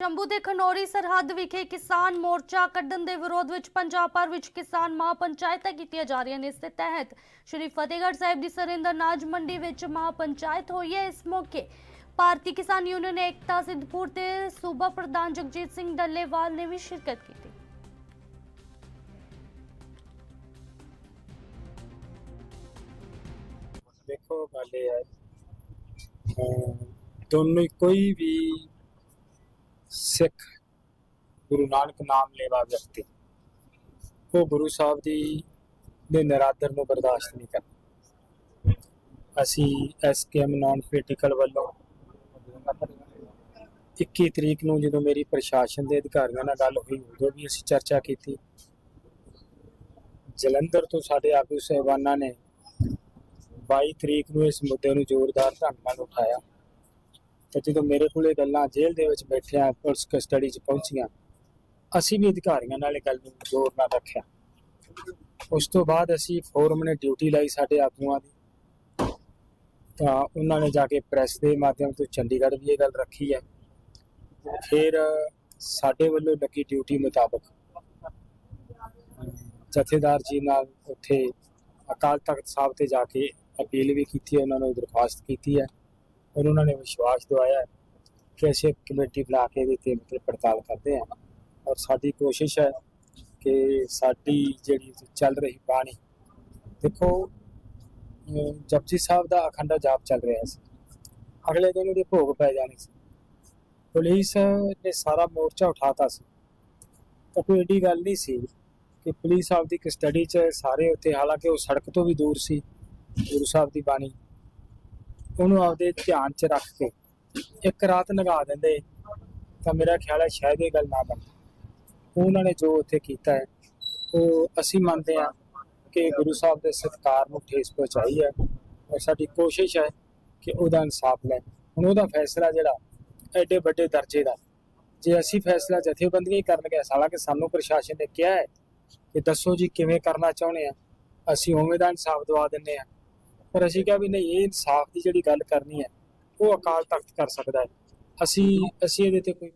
ਜੰਮੂ ਦੇ ਖਨੌਰੀ ਸਰਹੱਦ ਵਿਖੇ ਕਿਸਾਨ ਮੋਰਚਾ ਕੱਢਣ ਦੇ ਵਿਰੋਧ ਵਿੱਚ ਪੰਜਾਬ ਭਰ ਵਿੱਚ ਕਿਸਾਨ ਮਹਾ ਪੰਚਾਇਤਾਂ ਕੀਤੀਆਂ ਜਾ ਰਹੀਆਂ ਨੇ ਇਸ ਦੇ ਤਹਿਤ। ਸ਼੍ਰੀ ਫਤਿਹਗੜ੍ਹ ਸਾਹਿਬ ਦੀ ਸਰਿੰਦਰ ਨਾਜ ਮੰਡੀ ਵਿੱਚ ਮਹਾ ਪੰਚਾਇਤ ਹੋਈ ਹੈ। ਇਸ ਮੌਕੇ ਭਾਰਤੀ ਕਿਸਾਨ ਯੂਨੀਅਨ ਏਕਤਾ ਸਿੱਧਪੁਰ ਤੇ ਸੂਬਾ ਪ੍ਰਧਾਨ ਜਗਜੀਤ ਸਿੰਘ ਡੱਲੇਵਾਲ ਨੇ ਵੀ ਸ਼ਿਰਕਤ ਕੀਤੀ। ਦੇਖੋ, ਗੱਲ ਇਹ ਹੈ ਦੋਨੋਂ ਕੋਈ ਵੀ ਸਿੱਖ ਗੁਰੂ ਨਾਨਕ ਨਾਮ ਲੈਵਾ ਵਿਅਕਤੀ ਉਹ ਗੁਰੂ ਸਾਹਿਬ ਦੀ ਦੇ ਨਰਾਦਰ ਨੂੰ ਬਰਦਾਸ਼ਤ ਨਹੀਂ ਕਰਦਾ। ਅਸੀਂ ਐਸਕੇਐਮ ਨਾਨ ਪੋਲੀਟੀਕਲ ਵੱਲੋਂ 21 ਤਰੀਕ ਨੂੰ ਜਦੋਂ ਮੇਰੀ ਪ੍ਰਸ਼ਾਸਨ ਦੇ ਅਧਿਕਾਰੀਆਂ ਨਾਲ ਗੱਲ ਹੋਈ, ਉਦੋਂ ਵੀ ਅਸੀਂ ਚਰਚਾ ਕੀਤੀ। ਜਲੰਧਰ ਤੋਂ ਸਾਡੇ ਆਗੂ ਸਹਿਬਾਨਾਂ ਨੇ 22 ਤਰੀਕ ਨੂੰ ਇਸ ਮੁੱਦੇ ਨੂੰ ਜ਼ੋਰਦਾਰ ਢੰਗ ਨਾਲ ਉਠਾਇਆ। ਤੇ ਜਦੋਂ ਮੇਰੇ ਕੋਲ ਇਹ ਗੱਲਾਂ ਜੇਲ੍ਹ ਦੇ ਵਿੱਚ ਬੈਠਿਆਂ, ਪੁਲਿਸ ਕਸਟਡੀ 'ਚ ਪਹੁੰਚੀਆਂ, ਅਸੀਂ ਵੀ ਅਧਿਕਾਰੀਆਂ ਨਾਲ ਇਹ ਗੱਲ ਨੂੰ ਜ਼ੋਰ ਨਾਲ ਰੱਖਿਆ। ਉਸ ਤੋਂ ਬਾਅਦ ਅਸੀਂ ਫੋਰਮ ਨੇ ਡਿਊਟੀ ਲਾਈ ਸਾਡੇ ਆਗੂਆਂ ਦੀ। ਤਾਂ ਉਹਨਾਂ ਨੇ ਜਾ ਕੇ ਪ੍ਰੈਸ ਦੇ ਮਾਧਿਅਮ ਤੋਂ ਚੰਡੀਗੜ੍ਹ ਵੀ ਇਹ ਗੱਲ ਰੱਖੀ ਹੈ। ਫਿਰ ਸਾਡੇ ਵੱਲੋਂ ਲੱਗੀ ਡਿਊਟੀ ਮੁਤਾਬਕ ਜਥੇਦਾਰ ਜੀ ਨਾਲ ਉੱਥੇ ਅਕਾਲ ਤਖਤ ਸਾਹਿਬ ਤੇ ਜਾ ਕੇ ਅਪੀਲ ਵੀ ਕੀਤੀ ਹੈ, ਉਹਨਾਂ ਨੂੰ ਦਰਖਾਸਤ ਕੀਤੀ ਹੈ। ਔਰ ਉਹਨਾਂ ਨੇ ਵਿਸ਼ਵਾਸ ਦਿਵਾਇਆ ਕਿ ਅਸੀਂ ਕਮੇਟੀ ਬਣਾ ਕੇ ਇਹਦੇ ਤੇ ਮਤਲਬ ਪੜਤਾਲ ਕਰਦੇ ਹਾਂ। ਔਰ ਸਾਡੀ ਕੋਸ਼ਿਸ਼ ਹੈ ਕਿ ਸਾਡੀ ਜਿਹੜੀ ਚੱਲ ਰਹੀ ਬਾਣੀ, ਦੇਖੋ ਜਪਜੀ ਸਾਹਿਬ ਦਾ ਅਖੰਡਾ ਜਾਪ ਚੱਲ ਰਿਹਾ ਸੀ। ਅਗਲੇ ਦਿਨ ਉਹਦੇ ਭੋਗ ਪੈ ਜਾਣੇ ਸੀ। ਪੁਲਿਸ ਨੇ ਸਾਰਾ ਮੋਰਚਾ ਉਠਾਤਾ ਸੀ। ਤਾਂ ਕੋਈ ਏਡੀ ਗੱਲ ਨਹੀਂ ਸੀ ਕਿ ਪੁਲਿਸ ਸਾਹਿਬ ਦੀ ਕਸਟਡੀ 'ਚ ਸਾਰੇ ਉੱਥੇ ਹਾਲਾਂਕਿ ਉਹ ਸੜਕ ਤੋਂ ਵੀ ਦੂਰ ਸੀ, ਗੁਰੂ ਸਾਹਿਬ ਦੀ ਬਾਣੀ। ਉਹਨੂੰ ਆਪਦੇ ਧਿਆਨ 'ਚ ਰੱਖ ਕੇ ਇੱਕ ਰਾਤ ਨਗਾ ਦਿੰਦੇ, ਤਾਂ ਮੇਰਾ ਖਿਆਲ ਹੈ ਸ਼ਾਇਦ ਇਹ ਗੱਲ ਨਾ ਬਣਦੀ ਉਹਨਾਂ ਨੇ ਜੋ ਉੱਥੇ ਕੀਤਾ ਹੈ, ਉਹ ਅਸੀਂ ਮੰਨਦੇ ਹਾਂ ਕਿ ਗੁਰੂ ਸਾਹਿਬ ਦੇ ਸਤਿਕਾਰ ਨੂੰ ਠੇਸ ਪਹੁੰਚਾਈ ਹੈ ਔਰ ਸਾਡੀ ਕੋਸ਼ਿਸ਼ ਹੈ ਕਿ ਉਹਦਾ ਇਨਸਾਫ ਲੈ ਹੁਣ ਉਹਦਾ ਫੈਸਲਾ ਜਿਹੜਾ ਐਡੇ ਵੱਡੇ ਦਰਜੇ ਦਾ, ਜੇ ਅਸੀਂ ਫੈਸਲਾ ਜਥੇਬੰਦੀਆਂ ਹੀ ਕਰਨਗੇ, ਹਾਲਾਂਕਿ ਸਾਨੂੰ ਪ੍ਰਸ਼ਾਸਨ ਨੇ ਕਿਹਾ ਹੈ ਕਿ ਦੱਸੋ ਜੀ ਕਿਵੇਂ ਕਰਨਾ ਚਾਹੁੰਦੇ ਆ, ਅਸੀਂ ਉਵੇਂ ਦਾ ਇਨਸਾਫ ਦਵਾ ਦਿੰਨੇ ਆ ਫਿਰ ਅਸੀਂ ਕਿਹਾ ਵੀ ਨਹੀਂ, ਇਹ ਇਨਸਾਫ ਦੀ ਜਿਹੜੀ ਗੱਲ ਕਰਨੀ ਹੈ, ਉਹ ਅਕਾਲ ਤਖਤ ਕਰ ਸਕਦਾ ਹੈ। ਅਸੀਂ ਅਸੀਂ ਇਹਦੇ ਤੇ ਕੋਈ